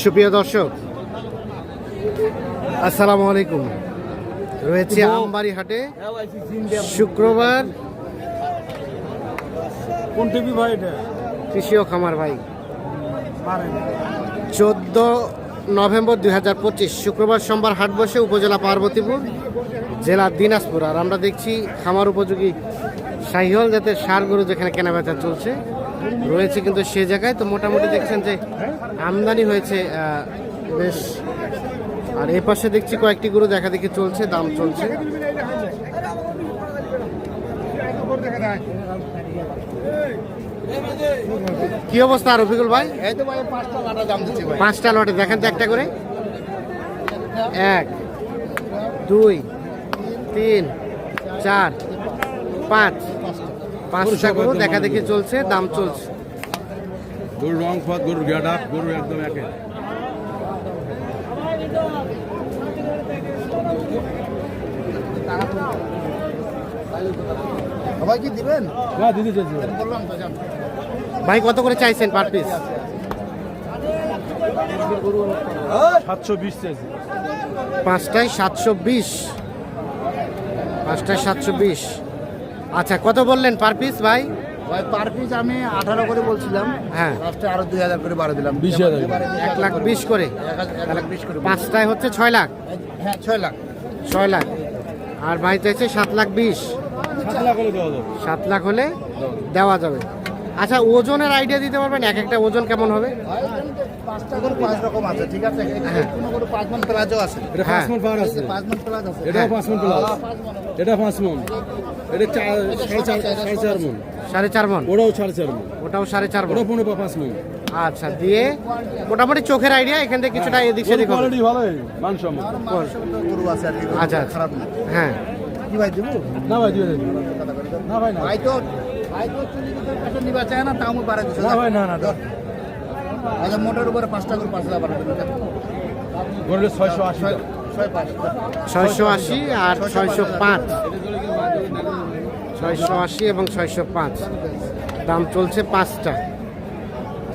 সুপ্রিয় দর্শক আসসালামু আলাইকুম। রয়েছে আমবাড়ি হাটে শুক্রবার। কোন টিভি ভাই এটা? কৃষি ও খামার ভাই। চোদ্দ নভেম্বর দুই হাজার পঁচিশ শুক্রবার সোমবার হাট বসে উপজেলা পার্বতীপুর জেলা দিনাজপুর। আর আমরা দেখছি খামার উপযোগী সাহিহল জাতের সার গরু যেখানে কেনাবেচা চলছে। রয়েছে কিন্তু সে জায়গায় তো মোটামুটি দেখছেন যে আমদানি হয়েছে বেশ। আর এ পাশে দেখছি কয়েকটি গরু দেখা দেখি চলছে দাম চলছে। কি অবস্থা রফিকুল ভাই? এই তো ভাই পাঁচটা লাটা দাম দিচ্ছি ভাই। পাঁচটা লটে দেখেন তো একটা করে। এক দুই তিন চার পাঁচ। পাঁচটা গরু দেখা দেখি চলছে দাম চলছে। গরুর রং ফত গরুর গেট আপ গরুর একদম একে। সবাই কি দিবেন? হ্যাঁ দিদি চলছে। বললাম তো ভাই কত করে চাইছেন পার পিস সাতশো বিশ চাইছে। পাঁচটায় সাতশো বিশ। পাঁচটায় সাতশো বিশ। আচ্ছা কত বললেন পার পিস ভাই? ভাই পার পিস আমি আঠারো করে বলছিলাম। হ্যাঁ। লাস্টে আরও দুই হাজার করে বাড়া দিলাম। বিশ হাজার। এক লাখ বিশ করে। এক লাখ বিশ করে পাঁচটায় হচ্ছে ছয় লাখ। হ্যাঁ ছয় লাখ। ছয় লাখ। আর ভাই চাইছে সাত লাখ বিশ। লাখ সাত লাখ হলে দেওয়া যাবে। আচ্ছা ওজনের আইডিয়া দিতে পারবেন? এক একটা ওজন কেমন হবে? পাঁচটা করে পাঁচ রকম আছে ঠিক আছে? হ্যাঁ। কোনো পাঁচ মন প্লাজও আছে। এটা হ্যাঁ। পাঁচ মন পাওয়ার আছে। পাঁচ মন প্লাজ আছে। এটাও পাঁচ মন প্লাস এটা পাঁচ মন। এটা চার সাড়ে চার চার মন। সাড়ে চার মন? ওটাও সাড়ে চার মন। ওটাও সাড়ে চার মন। ওটাও পনেরো পাঁচ মন। আচ্ছা দিয়ে মোটামুটি চোখের আইডিয়া এখান থেকে কিছুটা এদিক সেদিক হবে। কোয়ালিটি ভালো মানসম্মত। গরু আছে আচ্ছা, আচ্ছা। খারাপ হ্যাঁ। কি ভাই দেবো? না ভাই দিয়ে দেন। না। ভাই না। ভাই তো ভাই তো নিবা চায় না তাও আমি বাড়া দিচ্ছি। না না আচ্ছা মোটের উপরে পাঁচটা করে পাঁচ হাজার বাড়া দিলাম ছয়শো আশি। ছয় ছয় ছয়শো আশি আর ছয়শো পাঁচ। ছয়শো আশি এবং ছয়শো পাঁচ। দাম চলছে পাঁচটা।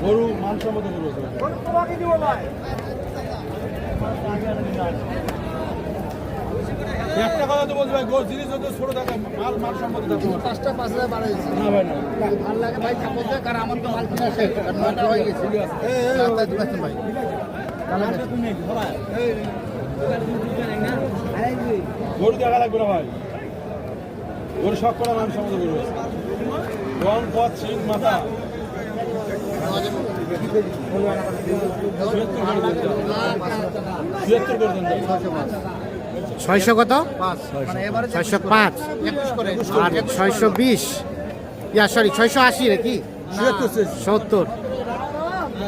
গরু গরু আছে একটা কথা তো বলছি ভাই গরু জিনিস যত ছোট থাকে মাল থাকে পাঁচটা পাঁচ হাজার না ভাই না। ভালো লাগে ভাই দেয় কারণ আমার তো মাল কিনা শেষ নয়টা হয়ে গেছে। ভাই। গরু দেখা লাগবে না ভাই। গরু সব করা মানসম্মত গরু আছে। রং পথ সিং মাথা। ছিয়াত্তর করে দেন। ছয়শো কত? পাঁচ। মানে ছয়শো পাঁচ। আর ছয়শো বিশ। ইয়া সরি ছয়শো আশি নাকি সত্তর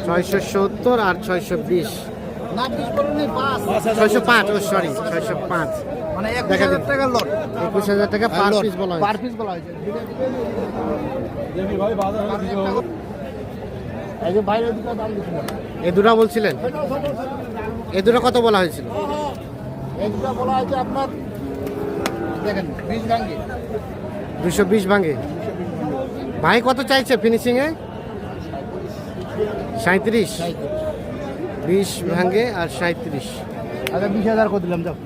ছয়শো সত্তর আর ছয়শো বিশ। ছয়শো পাঁচ ও সরি ছয়শো পাঁচ। মানে একুশ দেখা দিন। একুশ হাজার টাকা পার পিস বলা পার হয়েছে পিস বলা হয়েছে। দেখি ভাই বাজার হলে দিতে হবে। এই যে বাইরের দিকে দাম দিচ্ছিল এ দুটা বলছিলেন? এ দুটো কত বলা হয়েছিল? এই দুটো বলা আপনার দেখেন বিশ ভাঙ্গি। দুশো বিশ ভাঙে ভাই কত চাইছে ফিনিশিংয়ে সাঁত্রিশ বিশ ভাঙ্গে আর সাঁত্রিশ আচ্ছা বিশ হাজার করে দিলাম যাও।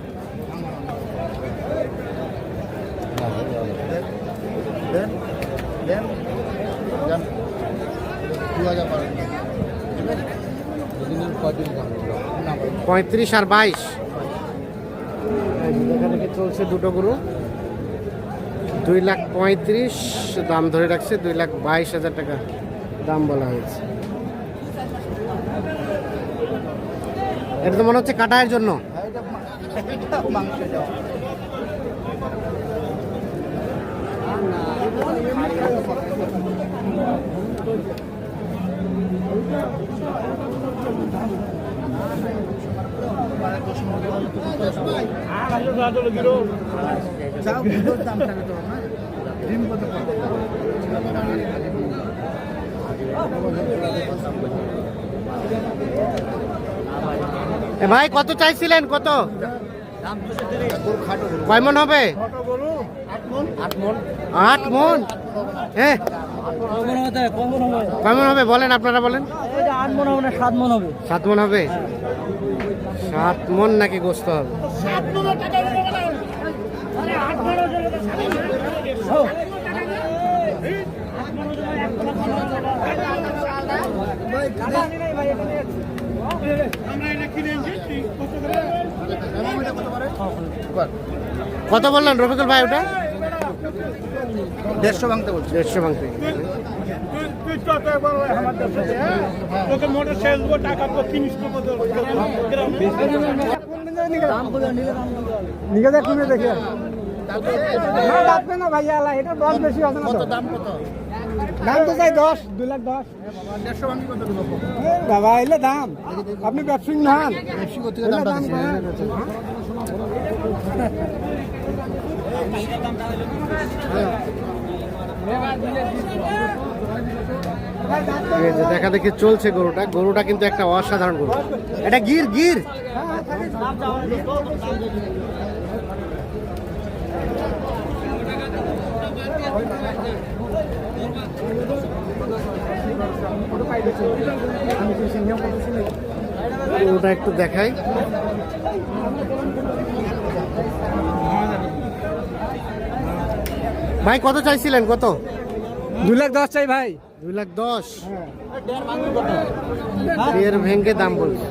পঁয়ত্রিশ আর বাইশ। চলছে দুটো গরু। দুই লাখ পঁয়ত্রিশ দাম ধরে রাখছে দুই লাখ বাইশ হাজার টাকা দাম বলা হয়েছে। এটা তো মনে হচ্ছে কাটায়ের জন্য। হ্যাঁ, এটা মা- এটা মাংস দেওয়া যাও ভিডিওর দাম থাকে তো না ডিম কত পাবো? এ ভাই কত চাইছিলেন? কত? কয় মন হবে? আট মন। আট মন? মন হ্যাঁ কেমন হবে? বলেন আপনারা বলেন। আট মন হবে না সাত মন হবে। সাত মন হবে? সাত মন নাকি গোস্ত হবে? কত বললেন রফিকুল ভাই ওটা? দেড়শো ভাঙতে বলছি। দেড়শো ভাঙতে। টাকা নিকে দেখ না ভাইয়া দশ বেশি হবে না দাম দশ দুই লাখ দশ এলে দাম আপনি ব্যবসায়িক দাম করেন। এই দেখা দেখি চলছে গরুটা। গরুটা কিন্তু একটা অসাধারণ গরু। এটা গির গির! গরুটা একটু দেখাই। ভাই কত চাইছিলেন কত দুই লাখ দশ চাই ভাই দুই লাখ দশ দেড় ভেঙ্গে দাম বলছে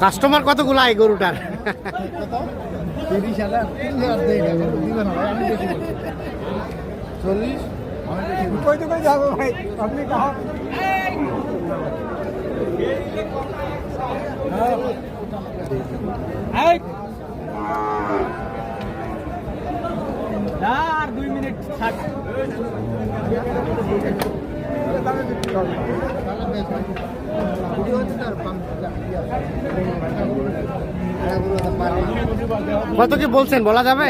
কাস্টমার কতগুলো এই গরুটার চল্লিশ আর দুই মিনিট কত কি বলছেন বলা যাবে?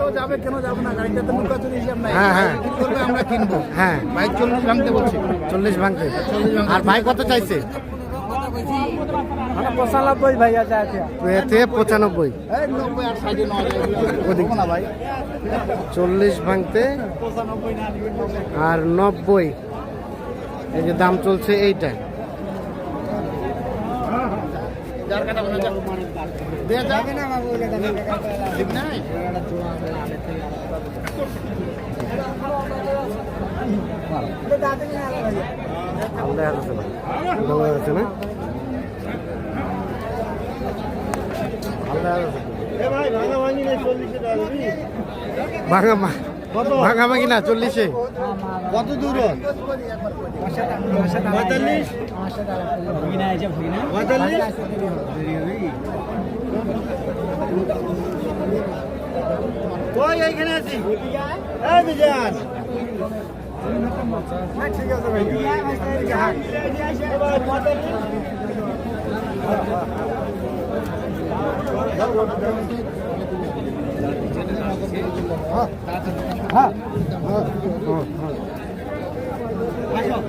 ওলা যাবে কেন যাবে না? গাড়িটা তো মুখা হিসাব নাই হ্যাঁ, হ্যাঁ। কি করবে আমরা কিনবো? হ্যাঁ চল্লিশ ভাঙতে বলছি। চল্লিশ ভাঙতে। আর ভাই কত চাইছে? পঁচানব্বই ভাইয়া ভাই। চল্লিশ ভাঙতে। আর নব্বই। এই যে দাম চলছে এইটা যার কাটা ভাঙা যাক দেয়া না ঠিক নাই না না ভাঙা মা ভাঙা ভাঙি না চল্লিশে। কত দূর? পঁয়তাল্লিশ এইখানে আছি বিজান ঠিক আছে ভাই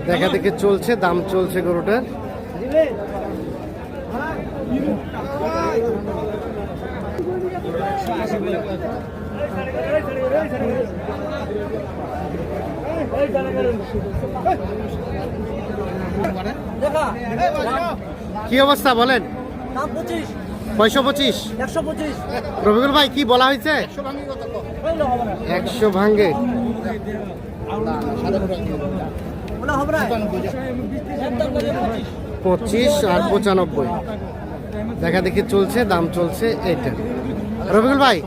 দেখা দেখে চলছে, দাম চলছে গরুটার। কি অবস্থা বলেন? দাম পঁচিশ? রবিকুল ভাই, কি বলা হয়েছে? একশো ভাঙ্গে পঁচিশ আর পঁচানব্বই। দেখা দেখি চলছে দাম চলছে এইটা। রবিকুল ভাই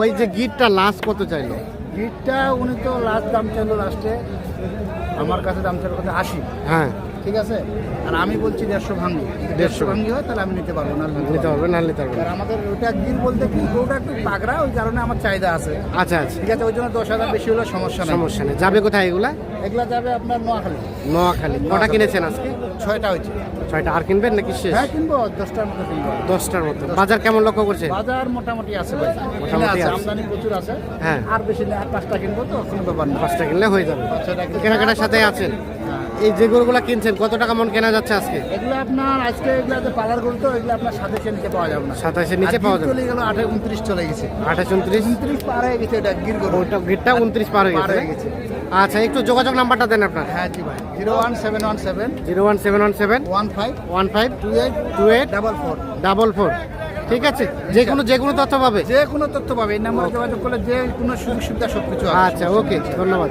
ওই যে গিটটা লাস্ট কত চাইলো? গিটটা উনি তো লাস্ট দাম চাইলো লাস্টে আমার কাছে দাম চাইলো কত আশি। হ্যাঁ। ঠিক আছে? আর আমি বলছি দেড়শো ভাঙ্গি দেড়শো ভাঙ্গি হয় তাহলে আমি নিতে পারব না নিতে পারবে না নিতে পারবে আর আমাদের ওটা গির বলতে কি ওটা একটু পাগড়া ওই কারণে আমার চাহিদা আছে। আচ্ছা আচ্ছা। ঠিক আছে ওই জন্য দশ হাজার বেশি হলে সমস্যা নেই। সমস্যা নেই। যাবে কোথায় এগুলা? এগুলা যাবে আপনার নোয়াখালী। নোয়াখালী। কটা কিনেছেন আজকে? ছয়টা হয়েছে। ছয়টা। আর কিনবেন নাকি শেষ? হ্যাঁ কিনবো দশটার মতো কিনবো। দশটার মতো। বাজার কেমন লক্ষ্য করছে? বাজার মোটামুটি আছে ভাই। মোটামুটি আছে। আমদানি প্রচুর আছে। হ্যাঁ। আর বেশি নেই আর পাঁচটা কিনবো তো কোনো ব্যাপার না। পাঁচটা কিনলে হয়ে যাবে। কেনাকাটার সাথে আছেন। এই যে গরুগুলো কিনছেন কত টাকা মন কেনা যাচ্ছে আজকে? এগুলো আপনার আজকে এগুলো যে পালার গরু তো এগুলো আপনার সাতাশের নিচে পাওয়া যাবে না। সাতাশের নিচে পাওয়া যাবে? চলে গেল আঠারো উনত্রিশ চলে গেছে। আঠাশ উনত্রিশ? উনত্রিশ পার হয়ে গেছে এটা গির গরু। ওটা গেটটা উনত্রিশ পার হয়ে হয়ে গেছে। আচ্ছা একটু যোগাযোগ নাম্বারটা দেন আপনার। হ্যাঁ জি ভাই। Zero one seven one seven zero one seven one seven one five one five two eight two eight double four. Double four. ঠিক আছে? যে কোনো যে কোনো তথ্য পাবে? যে কোনো তথ্য পাবে এই নাম্বারে যোগাযোগ করলে যে কোনো সুযোগ সুবিধা সব কিছু আচ্ছা ওকে ধন্যবাদ।